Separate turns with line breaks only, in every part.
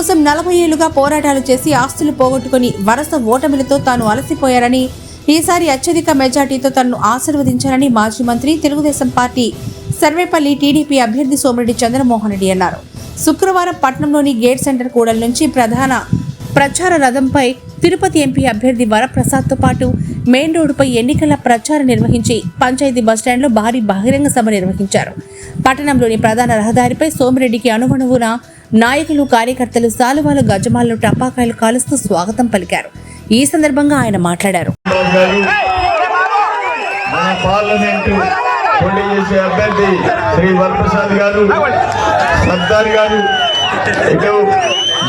కోసం నలభై ఏళ్ళుగా పోరాటాలు చేసి ఆస్తులు పోగొట్టుకుని వరుస ఓటమిలతో తాను అలసిపోయారని ఈసారి అత్యధిక మెజార్టీతో తనను ఆశీర్వదించారని మాజీ మంత్రి తెలుగుదేశం పార్టీ సర్వేపల్లి టీడీపీ అభ్యర్థి సోమిరెడ్డి చంద్రమోహన్ రెడ్డి అన్నారు. శుక్రవారం పట్నంలోని గేట్ సెంటర్ కూడల నుంచి ప్రధాన ప్రచార రథంపై తిరుపతి ఎంపీ అభ్యర్థి వరప్రసాద్తో పాటు మెయిన్ రోడ్డుపై ఎన్నికల ప్రచారం నిర్వహించి పంచాయతీ బస్టాండ్లో భారీ బహిరంగ సభ నిర్వహించారు. పట్టణంలోని ప్రధాన రహదారిపై సోమిరెడ్డికి అనుగుణవున నాయకులు కార్యకర్తలు సాలువాలు గజమాలను టపాకాయలు కాలుస్తూ స్వాగతం పలికారు. ఈ సందర్భంగా ఆయన మాట్లాడారు.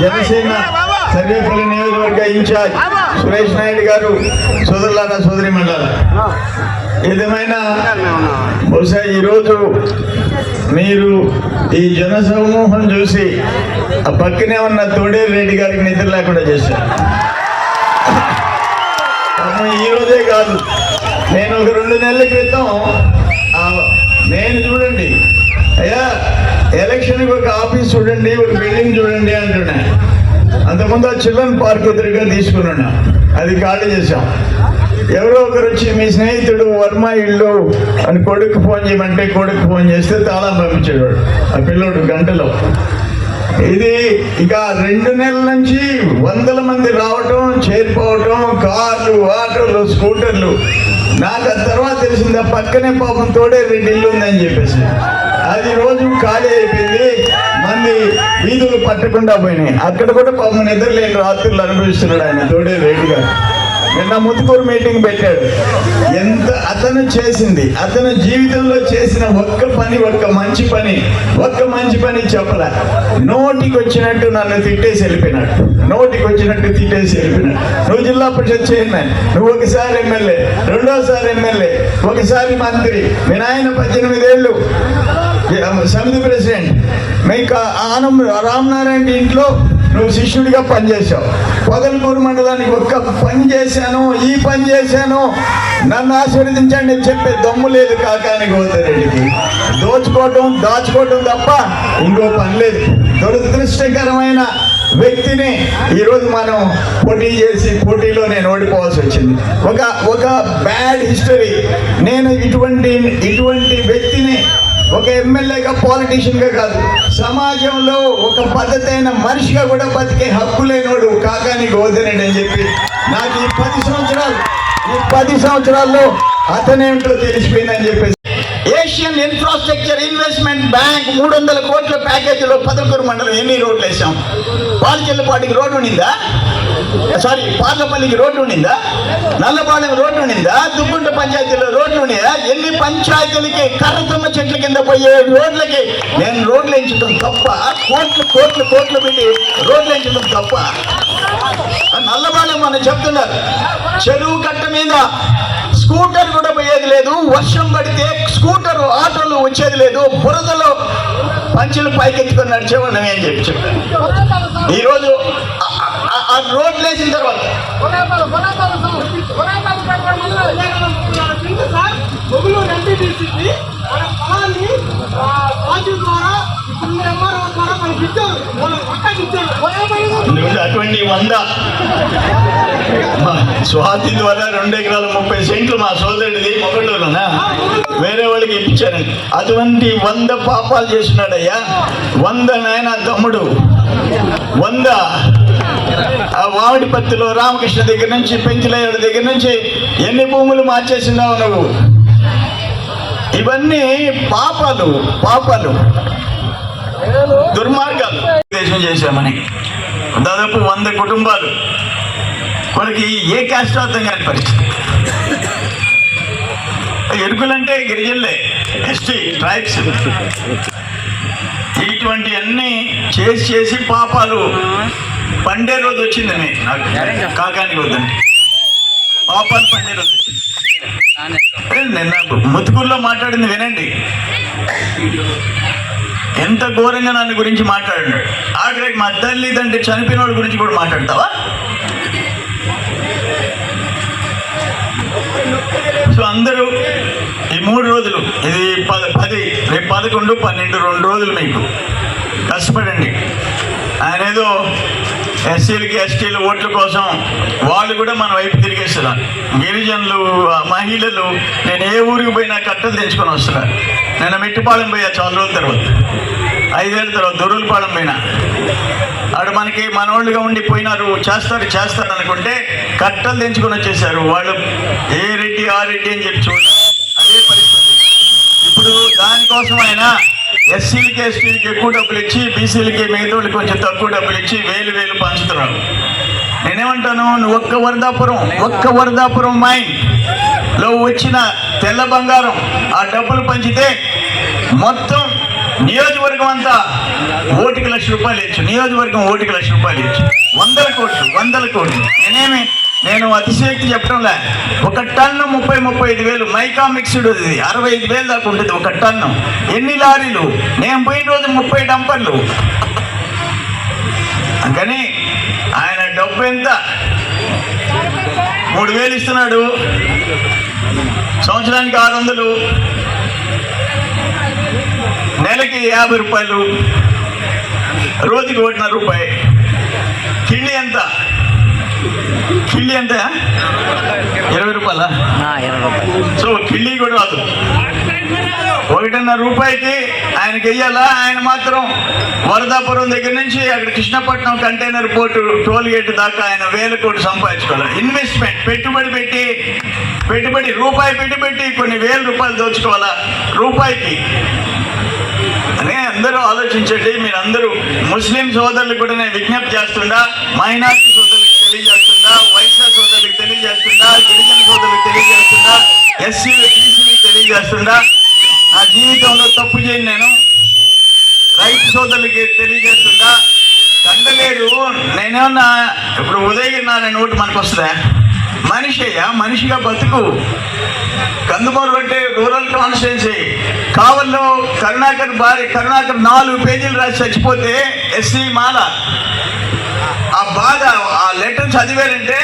జనసేన సర్వేపల్లి నియోజకవర్గ ఇన్ఛార్జ్ సురేష్ నాయుడు గారు సోదరులారా సోదరి మండల ఏదేమైనా బహుశా ఈరోజు మీరు ఈ జన సమూహం చూసి ఆ పక్కనే ఉన్న తోడేరు రెడ్డి గారికి నిద్ర లేకుండా చేశారు. పాపం ఈ రోజే కాదు. నేను ఒక రెండు నెలల క్రితం నేను చూడండి అయ్యా ఎలక్షన్కి ఒక ఆఫీస్ చూడండి ఒక బిల్డింగ్ చూడండి అంటున్నా. అంతకుముందు ఆ చిల్డ్రన్ పార్క్ ఎదురుగా తీసుకున్నాను అది ఖాళీ చేశాం. ఎవరో ఒకరు వచ్చి మీ స్నేహితుడు వర్మ ఇల్లు అని కొడుకు ఫోన్ చేయమంటే కొడుకు ఫోన్ చేస్తే తాళం పంపించేవాడు ఆ పిల్లోడు గంటలో. ఇది ఇక రెండు నెలల నుంచి వందల మంది రావటం చేరిపోవటం కార్లు ఆటోలు స్కూటర్లు. నాకు ఆ తర్వాత తెలిసింది ఆ పక్కనే పాపం తోడే రెండు ఇల్లు ఉందని చెప్పేసి. అది రోజు ఖాళీ అయిపోయింది. మంది వీధులు పట్టకుండా పోయినాయి. అక్కడ కూడా పాపం నిద్రలేని రాత్రులు అనుభవిస్తున్నాడు ఆయన. తోడే రేటుగా నిన్న ముత్తుకూరు మీటింగ్ పెట్టాడు. ఎంత అతను చేసింది. అతను జీవితంలో చేసిన ఒక్క పని ఒక్క మంచి పని ఒక్క మంచి పని చెప్పలే. నోటికి వచ్చినట్టు నన్ను తిట్టేసి వెళ్ళిపోయినాడు. నోటికి వచ్చినట్టు తిట్టేసి వెళ్ళిపోయినాడు. నువ్వు జిల్లా పరిషత్ చైర్మన్ నువ్వు ఒకసారి ఎమ్మెల్యే రెండోసారి ఎమ్మెల్యే ఒకసారి మంత్రి. మీ నాయన పద్దెనిమిదేళ్ళు. సమితి ప్రెసిడెంట్ మీకు ఆనం రామనారాయణ ఇంట్లో నువ్వు శిష్యుడిగా పనిచేశావు. పొదలకూరు మండలానికి ఒక్క పని చేశాను ఈ పని చేశాను. నన్ను ఆశీర్వదించండి చెప్పే దమ్ము లేదు కాకాని గోదారెడ్డికి దోచుకోవటం దాచుకోవటం తప్ప ఇంకో పని లేదు. దురదృష్టకరమైన వ్యక్తిని ఈరోజు మనం పోటీ చేసి పోటీలో నేను ఓడిపోవాల్సి వచ్చింది. ఒక ఒక బ్యాడ్ హిస్టరీ. నేను ఇటువంటి ఇటువంటి వ్యక్తిని ఒక ఎమ్మెల్యేగా పాలిటీషియన్గా కాదు. సమాజంలో ఒక పద్ధతి అయిన మనిషిగా కూడా బతికే హక్కు లేనోడు కాకాని గోదరెడ్డి అని చెప్పి నాకు ఈ పది సంవత్సరాలు ఈ పది సంవత్సరాల్లో అతనేమిటో తెలిసిపోయిందని చెప్పేసి. ఏషియన్ ఇన్ఫ్రాస్ట్రక్చర్ ఇన్వెస్ట్మెంట్ బ్యాంక్ మూడు వందల కోట్ల ప్యాకేజీలో పదకొండు మండలం ఎన్ని రోడ్లు వేసాం పాలచెల్లపాటికి రోడ్డు ఉండిందా? సారీ పార్లపల్లికి రోడ్డు ఉండిందా? నల్లపాలెం రోడ్డు ఉండిందా? దుబ్బుంట పంచాయతీలో రోడ్డు ఉండిందా ఎన్ని పంచాయతీలకి కర్రతమ్మ చెట్ల కింద పోయే రోడ్లకి నేను రోడ్లు ఎంచడం తప్ప కోట్లు కోట్లు కోట్లు పెట్టి రోడ్లు ఎంచడం తప్ప. నల్లపాలెం మనం చెప్తున్నారు. చెరువు కట్ట మీద స్కూటర్ కూడా పోయేది లేదు. వర్షం పడితే స్కూటర్ ఆటోలు వచ్చేది లేదు. బురదలో పంచులు పైకెత్తుకొని నడిచేవాళ్ళమే అని చెప్పి చెప్పాను ఈరోజు ఆ- రోడ్లు వేసిన తర్వాత.
మొగులూరు ఎంపీటీసీకి మన పొలాన్ని ఆ, రాజు ద్వారా ఇప్పుడు ఎంఆర్ఓ ద్వారా మనకి ఇచ్చారు. మన పక్కకి ఇచ్చారు.
నువ్వు అటువంటి వంద స్వాతి ద్వారా రెండు ఎకరాల ముప్పై సెంట్లు మా సోదరుడిది మొగటూరునా వేరే వాళ్ళకి ఇప్పించారండి అటువంటి వంద పాపాలు చేసినాడయ్యా వంద నాయన తమ్ముడు. వంద ఆ వామిడిపత్తిలో రామకృష్ణ దగ్గర నుంచి పెంచిలయ్యడి దగ్గర నుంచి ఎన్ని భూములు మార్చేసినావు నువ్వు? ఇవన్నీ పాపాలు పాపాలు. దుర్మార్గాలు. దేశం చేశామని దాదాపు వంద కుటుంబాలు. మనకి ఏ క్యాస్ట్ అర్థం కాని పరిస్థితి. ఎరుకులంటే గిరిజనులే ఎస్టీ ట్రైబ్స్. ఇటువంటి అన్ని చేసి చేసి పాపాలు పండే రోజు వచ్చింది నాకు కాకానికి వద్దండి. పాపాలు పండే రోజు నిన్న ముతుకుల్లో మాట్లాడింది వినండి. ఎంత ఘోరంగా నన్ను గురించి మాట్లాడినాడు ఆఖరికి మా తల్లిదండ్రి చనిపోయిన వాడి గురించి కూడా మాట్లాడతావా? సో అందరూ ఈ మూడు రోజులు ఇది పద పది రేపు పదకొండు పన్నెండు రెండు రోజులు మీకు. కష్టపడండి. ఆయన ఏదో ఎస్సీలకి ఎస్టీల ఓట్ల కోసం వాళ్ళు కూడా మన వైపు తిరిగేస్తున్నారు. గిరిజనులు ఆ మహిళలు నేను ఏ ఊరికి పోయినా కట్టలు తెచ్చుకొని వస్తున్నారు నేను మెట్టిపాలెం పోయా చాలా రోజుల తర్వాత. ఐదేళ్ళ తర్వాత దొరులపాలెం పోయినా. అక్కడ మనకి మనవాళ్ళుగా ఉండి పోయినారు చేస్తారు చేస్తారు అనుకుంటే కట్టలు తెంచుకొని వచ్చేసారు వాళ్ళు. ఏ రెడ్డి ఆ రెడ్డి అని చెప్పి చూడాలి ఇప్పుడు దానికోసం ఆయన ఎస్సీలకి ఎస్టీలకి ఎక్కువ డబ్బులు ఇచ్చి బీసీలకి మిగతాళ్ళకి కొంచెం తక్కువ డబ్బులు ఇచ్చి వేలు వేలు పంచుతున్నాడు నేనేమంటాను? నువ్వు ఒక్క వరదాపురం ఒక్క వరదాపురం మైండ్. లో వచ్చిన తెల్ల బంగారం ఆ డబ్బులు పంచితే మొత్తం నియోజకవర్గం అంతా ఓటికి లక్ష రూపాయలు ఇచ్చు. నియోజకవర్గం ఓటికి లక్ష రూపాయలు ఇచ్చు. వందల కోట్లు వందల కోట్లు. నేనేమి నేను అతిశయక్తి చెప్పడంలే. ఒక టన్ను ముప్పై ముప్పై ఐదు వేలు. మైకా మిక్స్డ్ ఇది అరవై ఐదు వేలు దాకా ఉంటుంది ఒక టన్ను. ఎన్ని లారీలు? నేను పోయిన రోజు ముప్పై డంపర్లు. అందుకని ఆయన డబ్బు ఎంత? మూడు వేలు ఇస్తున్నాడు. సంవత్సరానికి ఆరు వందలు. నెలకి యాభై రూపాయలు. రోజుకి ఒకటిన్నర రూపాయి. కిళ్ళి ఎంత? కిళ్ళి ఎంత? ఇరవై రూపాయలా?
ఇరవై రూపాయలు.
సో కిళ్ళి కూడా రాదు ఒకటిన్నర రూపాయికి ఆయనకి వెయ్యాలా? ఆయన మాత్రం వరదాపురం దగ్గర నుంచి అక్కడ Krishnapatnam container port toll gate దాకా ఆయన వేల కోట్లు సంపాదించుకోవాలి. ఇన్వెస్ట్మెంట్ పెట్టుబడి పెట్టి పెట్టుబడి రూపాయి పెట్టుబడి కొన్ని వేల రూపాయలు దోచుకోవాలా? రూపాయికి. అనే అందరూ ఆలోచించండి. మీరు అందరూ ముస్లిం సోదరులకు కూడా నేను విజ్ఞప్తి చేస్తుండా మైనార్టీ సోదరులకు తెలియజేస్తుండా వైశ్య తెలియజేస్తుందా? గిరిజన సోదరులకు తెలియజేస్తుండా ఎస్సీలు బీసీలకు తెలియజేస్తుండా నా జీవితంలో తప్పు చేయను నేను. రైతు సోదరులకి తెలియజేస్తుందా? తండలేరు నేనేమన్నా ఇప్పుడు ఉదయగిరి నేను ఓటు మనకు వస్తుందా? మనిషి అయ్యా మనిషిగా బతుకు. కందుమూరు అంటే రూరల్ కాన్స్టిట్యున్సీ. కావల్లో కరుణాకర్ భార్య కరుణాకర్ నాలుగు పేజీలు రాసి చచ్చిపోతే ఎస్సీ మాల. ఆ బాధ ఆ లెటర్ చదివారంటే